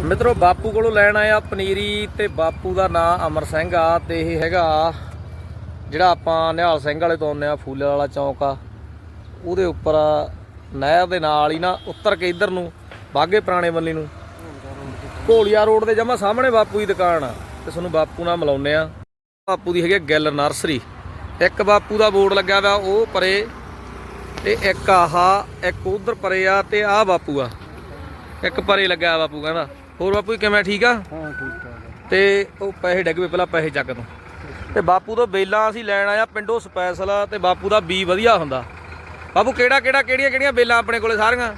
ਮਿੱਤਰੋ, ਬਾਪੂ ਕੋਲੋਂ ਲੈਣ ਆਇਆ ਪਨੀਰੀ ਤੇ ਬਾਪੂ ਦਾ ਨਾਮ ਅਮਰ ਸਿੰਘ ਆ ਤੇ ਇਹ ਹੈਗਾ ਜਿਹੜਾ ਆਪਾਂ ਨਿਹਾਲ ਸਿੰਘ ਵਾਲੇ ਤੋਂ ਆਉਂਦੇ ਆ ਫੂਲੇ ਵਾਲਾ ਚੌਂਕ ਆ। ਉਹਦੇ ਉੱਪਰ ਨਹਿਰ ਦੇ ਨਾਲ ਹੀ ਨਾ ਉੱਤਰ ਕੇ ਇੱਧਰ ਨੂੰ, ਬਾਗੇ ਪੁਰਾਣੇ ਬੰਨੀ ਨੂੰ। ਘੋਲੀਆ ਰੋਡ ਦੇ ਜਮਾ ਸਾਹਮਣੇ ਬਾਪੂ ਦੀ ਦੁਕਾਨ ਆ ਤੇ ਤੁਹਾਨੂੰ ਬਾਪੂ ਨਾਲ ਮਿਲਾਉਂਦੇ ਆ ਬਾਪੂ ਦੀ ਹੈਗੀ ਆ ਗਿੱਲ ਨਰਸਰੀ। ਇੱਕ ਬਾਪੂ ਦਾ ਬੋਰਡ ਲੱਗਿਆ ਵਾ, ਉਹ ਪਰੇ ਤੇ ਇੱਕ ਆਹਾ, ਇੱਕ ਉਧਰ ਪਰੇ ਆ ਤੇ ਆਹ ਬਾਪੂ ਆ। ਇੱਕ ਪਰੇ ਲੱਗਾ ਬਾਪੂ, ਕਹਿੰਦਾ। ਹੋਰ ਬਾਪੂ ਜੀ ਕਿਵੇਂ ਠੀਕ ਆ? ਹਾਂ ਠੀਕ ਠਾਕ ਤੇ ਉਹ ਪੈਸੇ ਡਿੱਗ ਪਏ ਪਹਿਲਾਂ ਪੈਸੇ ਚੱਕ ਤੂੰ। ਤੇ ਬਾਪੂ ਤੋਂ ਬੇਲਾਂ ਅਸੀਂ ਲੈਣ ਆਇਆ ਪਿੰਡੋਂ ਸਪੈਸ਼ਲ ਤੇ ਬਾਪੂ ਦਾ ਬੀ ਵਧੀਆ ਹੁੰਦਾ। ਬਾਪੂ ਕਿਹੜਾ ਕਿਹੜਾ ਕਿਹੜੀਆਂ ਕਿਹੜੀਆਂ ਬੇਲਾਂ ਆਪਣੇ ਕੋਲੇ ਸਾਰੀਆਂ?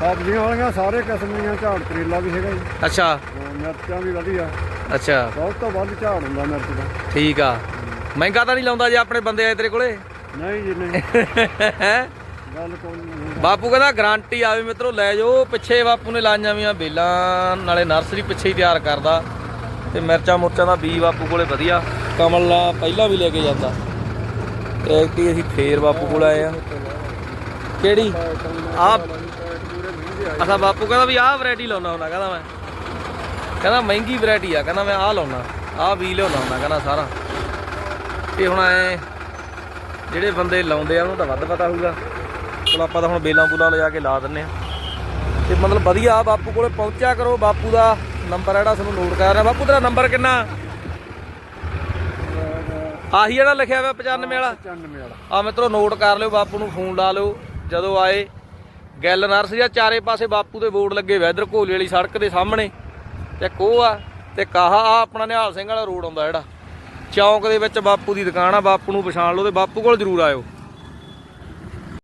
ਸਬਜ਼ੀਆਂ ਵਾਲੀਆਂ ਸਾਰੇ ਕਿਸਮ ਦੀਆਂ ਝਾੜ ਕਰੇਲਾ ਵੀ ਹੈਗਾ ਜੀ। ਅੱਛਾ। ਮਿਰਚਾਂ ਵੀ ਵਧੀਆ। ਅੱਛਾ। ਬਹੁਤ ਤੋਂ ਵੱਧ ਝਾੜ ਹੁੰਦਾ ਮਿਰਚ ਦਾ। ਠੀਕ ਆ। ਮਹਿੰਗਾ ਤਾਂ ਨਹੀਂ ਲਾਉਂਦਾ ਜੇ ਆਪਣੇ ਬੰਦੇ ਆਏ ਤੇਰੇ ਕੋਲੇ? ਨਹੀਂ ਜੀ ਨਹੀਂ। ਹੈ? ਬਾਪੂ ਕਹਿੰਦਾ ਗਾਰੰਟੀ ਆਵੇ ਮਿੱਤਰੋ, ਲੈ ਜਾਓ। ਪਿੱਛੇ ਬਾਪੂ ਨੇ ਲਾਈਆਂ ਵੀਆਂ ਬੇਲਾਂ, ਨਾਲੇ ਨਰਸਰੀ ਪਿੱਛੇ ਹੀ ਤਿਆਰ ਕਰਦਾ। ਤੇ ਮਿਰਚਾਂ ਮੁਰਚਾਂ ਦਾ ਬੀ ਬਾਪੂ ਕੋਲੇ ਵਧੀਆ। ਕਮਲਾ ਪਹਿਲਾਂ ਵੀ ਲੈ ਕੇ ਜਾਂਦਾ। ਤੇ ਅਸੀਂ ਫੇਰ ਬਾਪੂ ਕੋਲ ਆਏ ਆ। ਕਿਹੜੀ? ਆ। ਅਸਾ ਬਾਪੂ ਕਹਿੰਦਾ ਵੀ ਆਹ ਵੈਰਾਈਟੀ ਲਾਉਣਾ ਹੁੰਦਾ, ਕਹਿੰਦਾ ਮੈਂ। ਕਹਿੰਦਾ ਮਹਿੰਗੀ ਵੈਰਾਈਟੀ ਆ, ਕਹਿੰਦਾ ਮੈਂ ਆਹ ਲਾਉਣਾ। ਆਹ ਵੀ ਲਿਆਉਣਾ ਹੁੰਦਾ, ਕਹਿੰਦਾ ਸਾਰਾ। ਤੇ ਹੁਣ ਐ, ਜਿਹੜੇ ਬੰਦੇ ਲਾਉਂਦੇ ਆ, ਉਹਨੂੰ ਤਾਂ ਵੱਧ ਪਤਾ ਹੋਊਗਾ। ਚਲੋ ਆਪਾਂ ਤਾਂ ਹੁਣ ਬੇਲਾਂ ਬੂਲਾਂ ਲਿਜਾ ਕੇ ਲਾ ਦਿੰਨੇ ਆ ਤੇ ਮਤਲਬ ਵਧੀਆ ਬਾਪੂ ਕੋਲੇ ਪਹੁੰਚਿਆ ਕਰੋ ਬਾਪੂ ਦਾ ਨੰਬਰ ਜਿਹੜਾ ਤੁਹਾਨੂੰ ਨੋਟ ਕਰ ਰਿਹਾ। ਬਾਪੂ ਤੇਰਾ ਨੰਬਰ ਕਿੰਨਾ? ਆਹੀ ਜਿਹੜਾ ਲਿਖਿਆ ਹੋਇਆ 95 ਵਾਲਾ। 95 ਵਾਲਾ। ਆ ਮਿੱਤਰੋ ਨੋਟ ਕਰ ਲਿਓ ਬਾਪੂ ਨੂੰ ਫੋਨ ਲਾ ਲਿਓ। ਜਦੋਂ ਆਏ ਗੈਲ ਨਰਸਰੀ ਆ ਚਾਰੇ ਪਾਸੇ ਬਾਪੂ ਦੇ ਬੋਰਡ ਲੱਗੇ ਹੋਏ ਆ, ਇੱਧਰ ਘੋਲੇ ਵਾਲੀ ਸੜਕ ਦੇ ਸਾਹਮਣੇ। ਤੇ ਕੋਹ ਆ ਤੇ ਕਾਹਾ ਆ ਆਪਣਾ ਨਿਹਾਲ ਸਿੰਘ ਵਾਲਾ ਰੋਡ ਆਉਂਦਾ ਜਿਹੜਾ। ਚੌਂਕ ਦੇ ਵਿੱਚ ਬਾਪੂ ਦੀ ਦੁਕਾਨ ਆ ਬਾਪੂ ਨੂੰ ਪਛਾਣ ਲਓ ਤੇ ਬਾਪੂ ਕੋਲ ਜ਼ਰੂਰ ਆਇਓ।